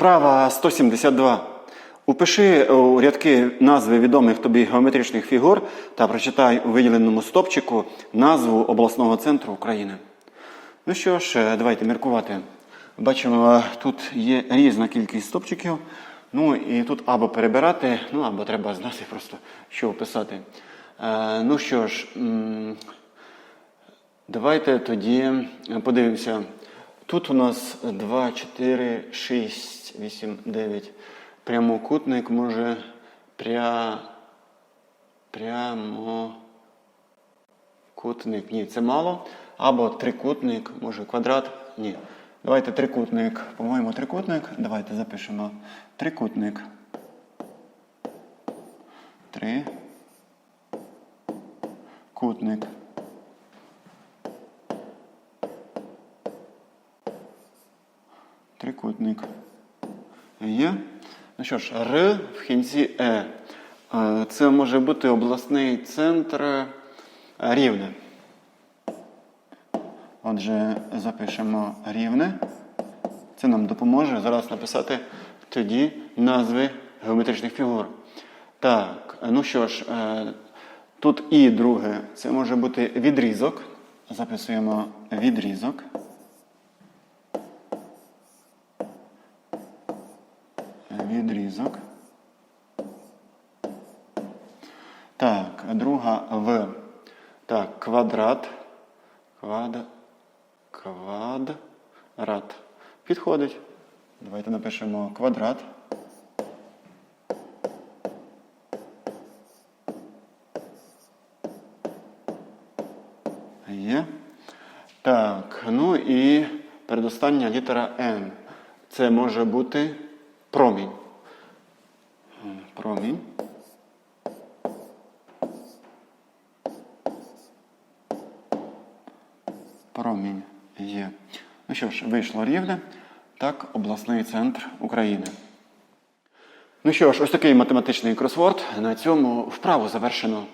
Вправа 172. Упиши у рядки назви відомих тобі геометричних фігур та прочитай у виділеному стопчику назву обласного центру України. Ну що ж, е, давайте міркувати. Бачимо, е, тут є різна кількість стопчиків. Ну і тут або перебирати, ну або треба знати просто, що вписати. Е, ну що ж, давайте тоді подивимося. Тут у нас 2, 4, 6, 8, 9. Прямокутник може пря... прямо. Кутник, ні, це мало. Або трикутник, може квадрат. Ні. Давайте трикутник. По-моєму, трикутник. Давайте запишемо трикутник. Три. Кутник. Трикутник. Є. Ну що ж, Р в кінці Е. Це може бути обласний центр е, Рівне. Отже, запишемо рівне. Це нам допоможе зараз написати тоді назви геометричних фігур. Так, ну що ж, е, тут і друге, це може бути відрізок. Записуємо відрізок. Відрізок. Так, друга В. Так, квадрат. Квад... Квадрат. Підходить. Давайте напишемо квадрат. Є. Так, ну і передостання літера Н. Це може бути промінь. Промінь. Промінь є. Ну що ж, вийшло рівне. Так, обласний центр України. Ну що ж, ось такий математичний кросворд. На цьому вправу завершено.